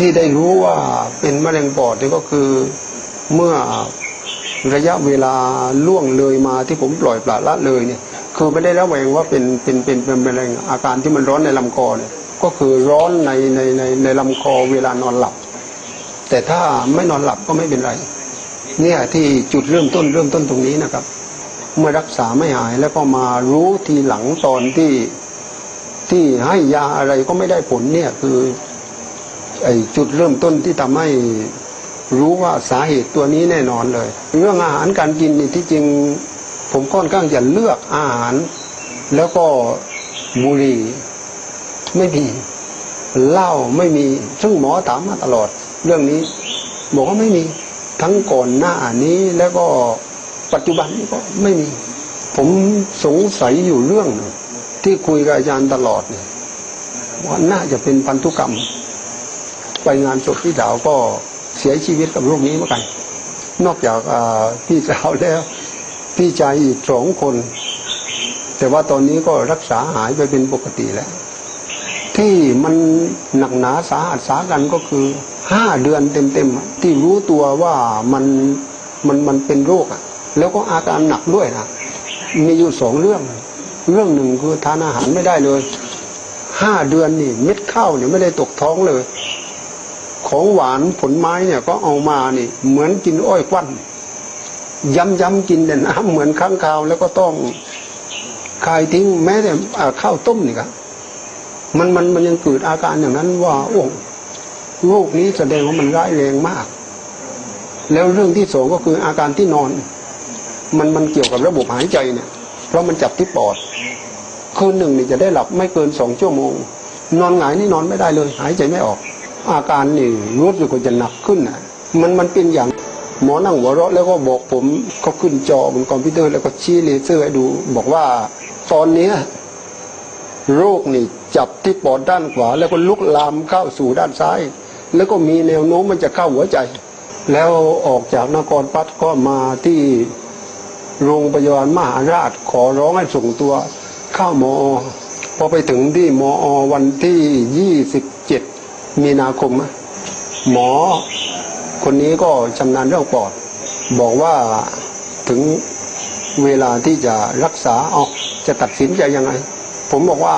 ที่ได้รู้ว่าเป็นมะเร็งปอดนี่ก็คือเมื่อระยะเวลาล่วงเลยมาที่ผมปล่อยปละละเลยเนี่ยคือไม่ได้ระแวงว่าเป็นเป็นเป็นเป็นมะเร็งอาการที่มันร้อนในลำคอเนี่ยก็คือร้อนในในในในลำคอเวลานอนหลับ แต่ถ้าไม่นอนหลับก็ไม่เป็นไร เนี่ยที่จุดเริ่มต้นเริ่มต้นตรงนี้นะครับ เมื่อรักษาไม่หายแล้วก็มารู้ทีหลังตอนที่ที่ให้ยาอะไรก็ไม่ได้ผลเนี่ยคือ จุดเริ่มต้นที่ทำให้รู้ว่าสาเหตุตัวนี้แน่นอนเลย เรื่องอาหารการกินนี่ที่จริงผมค่อนข้างจะเลือกอาหาร แล้วก็บุหรี่ไม่มีเหล้าไม่มี ซึ่งหมอถามมาตลอด เรื่องนี้ บอกว่าไม่มีทั้งก่อนหน้านี้แล้วก็ปัจจุบันนี้ก็ไม่มี ผมสงสัยอยู่เรื่องหนึ่งที่คุยกับอาจารย์ตลอดเนี่ยว่าน่าจะเป็นพันธุกรรม ไปงานศพพี่สาวก็เสียชีวิตกับโรคนี้เหมือนกัน นอกจากพี่สาวแล้ว พี่ชายอีกสองคน แต่ว่าตอนนี้ก็รักษาหายไปเป็นปกติแล้ว ที่มันหนักหนาสาหัสสากันก็คือห้าเดือนเต็มๆ ที่รู้ตัวว่ามันมันมันเป็นโรคอะแล้วก็อาการหนักด้วยนะมีอยู่สองเรื่อง เรื่องหนึ่งคือทานอาหารไม่ได้เลยห้าเดือนนี่เม็ดข้าวเนี่ยไม่ได้ตกท้องเลย ของหวานผลไม้เนี่ยก็เอามานี่ เหมือนกินอ้อยควันย้ำย้ำๆกินแต่น้ำเหมือนข้างคาว แล้วก็ต้องคายทิ้งแม้แต่ข้าวต้มนี่ครับมันมันมันยังเกิดอาการอย่างนั้นว่า โอ้โรคนี้แสดงว่ามันร้ายแรงมาก แล้วเรื่องที่สองก็คืออาการที่นอน มันมันเกี่ยวกับระบบหายใจเนี่ย เพราะมันจับที่ปอด คืนหนึ่งนี่จะได้หลับไม่เกินสองชั่วโมง นอนหงายนี่นอนไม่ได้เลย หายใจไม่ออก อาการนี่รู้สึกว่าจะหนักขึ้นน่ะ มันมันเป็นอย่างหมอนั่งหัวเราะแล้วก็บอกผมก็ขึ้นจอบนคอมพิวเตอร์แล้วก็ชี้เลเซอร์ให้ดู บอกว่าตอนเนี้ยโรคนี่จับที่ปอดด้านขวา แล้วก็ลุกลามเข้าสู่ด้านซ้าย แล้วก็มีแนวโน้มมันจะเข้าหัวใจ แล้วออกจากนครปัตก็มาที่โรงพยาบาลมหาราชขอร้องให้ส่งตัวเข้ามอพอไปถึงที่มอวันที่27 มีนาคม หมอคนนี้ก็ชำนาญเรื่องปอด บอกว่าถึงเวลาที่จะรักษาเอาจะตัดสินใจยังไง ผมบอกว่า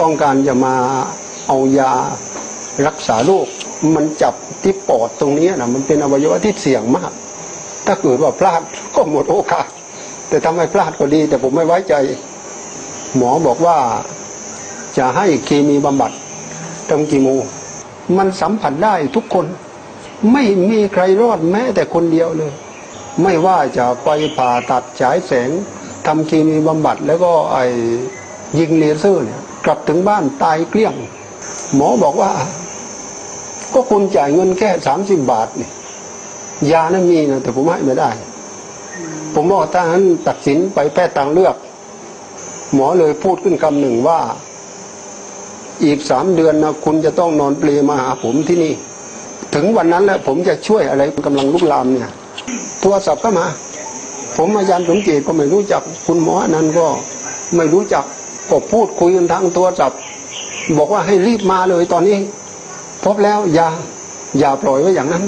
ต้องการจะมาเอายารักษาโรคมันจับที่ปอดตรงนี้นะมันเป็นอวัยวะที่เสี่ยงมาก ถ้าเกิดว่าพลาดก็หมดโอกาส แต่ทำให้พลาดก็ดี แต่ผมไม่ไว้ใจ หมอบอกว่าจะให้เคมีบำบัด ตั้งกี่โมงมันสัมผัสได้ทุกคน ไม่มีใครรอดแม้แต่คนเดียวเลย ไม่ว่าจะไปผ่าตัดฉายแสงทำเคมีบำบัดแล้วก็ไอ้ยิงเลเซอร์เนี่ยกลับถึงบ้านตายเกลี้ยง หมอบอกว่า ก็คุณจ่ายเงินแค่สามสิบบาทนี่ยานั้นมีนะแต่ผมให้ไม่ได้ ผมบอกถ้างั้นตัดสินไปแพทย์ทางเลือก หมอเลยพูดขึ้นคำหนึ่งว่า อีกสามเดือนนะคุณจะต้องนอนเปลมาหาผมที่นี่ ถึงวันนั้นแหละผมจะช่วยอะไรกำลังลุกลามเนี่ยโทรศัพท์ก็มา ผมอาจารย์สมเจตก็ไม่รู้จัก คุณหมออนั้นก็ไม่รู้จักก็พูดคุยกันทางโทรศัพท์บอกว่าให้รีบมาเลยตอนนี้ พบแล้วอย่าอย่าปล่อยไว้อย่างนั้น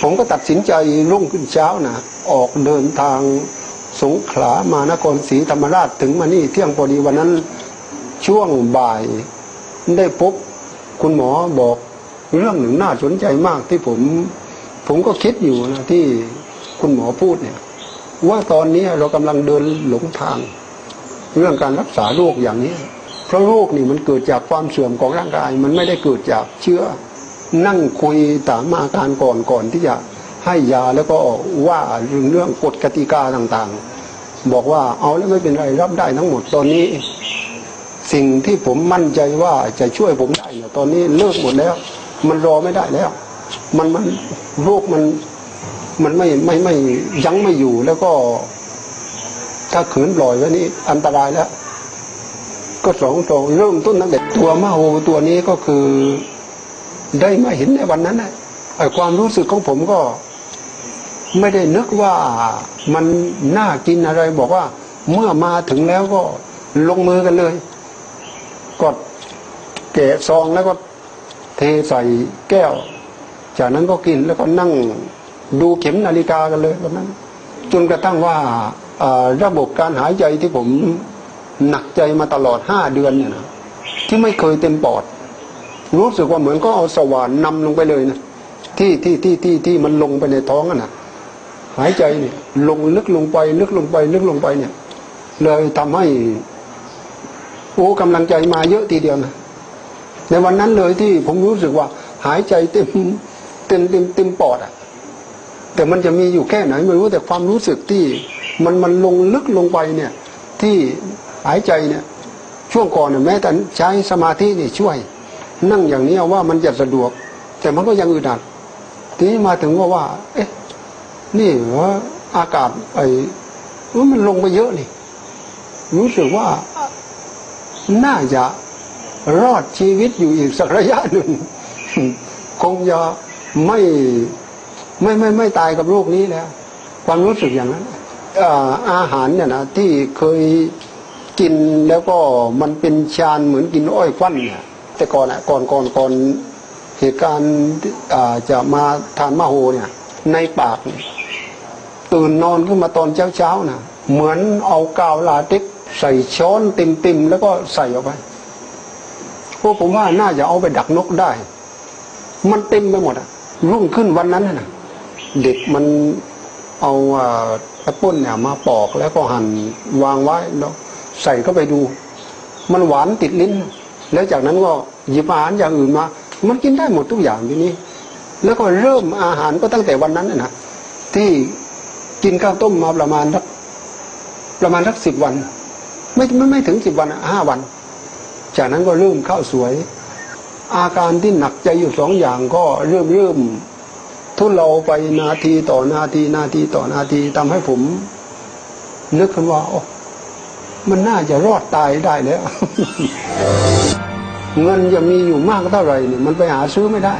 ผมก็ตัดสินใจรุ่งขึ้นเช้านะออกเดินทางสงขลามานครศรีธรรมราชถึงมานี่เที่ยงพอดีวันนั้นช่วงบ่าย ได้พบคุณหมอบอกเรื่องหนึ่งน่าสนใจมากที่ผม ผมก็คิดอยู่นะที่คุณหมอพูดเนี่ย ว่าตอนนี้เรากำลังเดินหลงทาง เรื่องการรักษาโรคอย่างนี้ เพราะโรคนี่มันเกิดจากความเสื่อมของร่างกาย มันไม่ได้เกิดจากเชื้อ นั่งคุยถามอาการก่อนก่อนที่จะให้ยาแล้วก็ว่าเรื่องเรื่องกฎกติกาต่างๆ บอกว่าเอาแล้วไม่เป็นไรรับได้ทั้งหมดตอนนี้ สิ่งที่ผมมั่นใจว่าจะช่วยผมได้เนี่ยตอนนี้เลิกหมดแล้ว มันรอไม่ได้แล้ว มันมันโรคมันมันไม่ไม่ไม่ยั้งไม่อยู่แล้วก็ ถ้าขืนปล่อยไว้นี่อันตรายแล้ว ก็สองตัวเริ่มต้นตั้งแต่ตัวมาโฮตัวนี้ก็คือได้มาเห็นในวันนั้นนะไอความรู้สึกของผมก็ ไม่ได้นึกว่ามันน่ากินอะไรบอกว่า เมื่อมาถึงแล้วก็ลงมือกันเลย กดแกะซองแล้วก็เทใส่แก้ว จากนั้นก็กินแล้วก็นั่งดูเข็มนาฬิกากันเลยวันนั้น จนกระทั่งว่าระบบการหายใจที่ผมหนักใจมาตลอดห้าเดือนเนี่ยนะที่ไม่เคยเต็มปอด รู้สึกว่าเหมือนก็เอาสว่านนำลงไปเลยนะที่ที่ที่ที่ที่มันลงไปในท้องอะนะหายใจเนี่ยลงลึกลงไป ลึกลงไป ลึกลงไปเนี่ย เลยทำให้ โอ้กำลังใจมาเยอะทีเดียวนะในวันนั้นเลยที่ผมรู้สึกว่า หายใจเต็มเต็มเต็มเต็มปอดอะแต่มันจะมีอยู่แค่ไหนไม่รู้แต่ความรู้สึกที่ มันมันลงลึกลงไปเนี่ย ที่หายใจเนี่ย ช่วงก่อนเนี่ยแม้แต่ใช้สมาธินี่ช่วย นั่งอย่างนี้ว่ามันจะสะดวก แต่มันก็ยังอึดอัดทีนี้มาถึงว่าว่า เอ๊ะ นี่ว่าอากาศไอ้มันลงไปเยอะนี่รู้สึกว่า น่าจะรอดชีวิตอยู่อีกสักระยะหนึ่ง คงจะไม่ไม่ไม่ไม่ตายกับโรคนี้แล้ว ความรู้สึกอย่างนั้นอาอาหารเนี่ยนะที่เคยกินแล้วก็มันเป็นชานเหมือนกินอ้อยควันเนี่ยแต่ก่อนอะก่อนก่อนก่อนเหตุการณ์จะมาทานมะโฮเนี่ย ในปาก ตื่นนอนขึ้นมาตอนเช้าเช้านะเหมือนเอากาวลาเต็ก ใส่ช้อนเต็มต็มๆแล้วก็ใส่ออกไปพวกผมว่าน่าจะเอาไปดักนกได้ มันเต็มไปหมดอะรุ่งขึ้นวันนั้นน่ะเด็กมันเอาอแอปเปิลเนี่ยมาปอกแล้วก็หั่นวางไว้แล้วใส่เข้าไปดู มันหวานติดลิ้น แล้วจากนั้นก็หยิบอาหารอย่างอื่นมา มันกินได้หมดทุกอย่างทีนี้ แล้วก็เริ่มอาหารก็ตั้งแต่วันนั้นน่ะนะที่กินข้าวต้มมาประมาณสักประมาณสักสิบวัน ไม่ไม่ไม่ถึงสิบวันห้าวัน จากนั้นก็เริ่มข้าวสวย อาการที่หนักใจอยู่สองอย่างก็เริ่มเริ่มทุเลาไปนาทีต่อนาทีนาทีต่อนาทีทำให้ผมนึกขึ้นว่าโอ้มันน่าจะรอดตายได้แล้ว เงินจะมีอยู่มากเท่าไหร่เนี่ยมันไปหาซื้อไม่ได้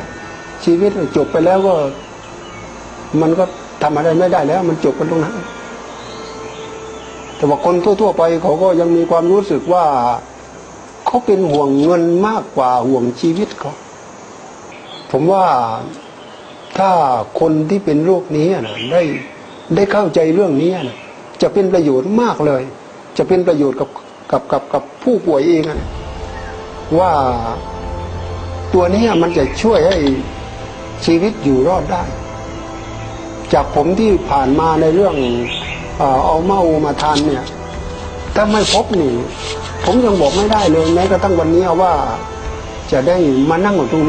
ชีวิตจบไปแล้วก็ มันก็ทำอะไรไม่ได้แล้ว มันจบกันตรงนั้น แต่ว่าคนทั่ว ๆ ไปเขาก็ยังมีความรู้สึกว่าเขาเป็นห่วงเงินมากกว่าห่วงชีวิตเขาผมว่าถ้าคนที่เป็นโรคนี้นะได้ได้เข้าใจเรื่องนี้นะจะเป็นประโยชน์มากเลย จะเป็นประโยชน์กับกับกับกับผู้ป่วยเองนะว่าตัวนี้มันจะช่วยให้ชีวิตอยู่รอดได้ จากผมที่ผ่านมาในเรื่อง เอาเมามาทานเนี่ยถ้าไม่พบนี่ ผมยังบอกไม่ได้เลยแม้กระทั่งวันนี้ว่าจะได้มานั่งอยู่ตรงนี้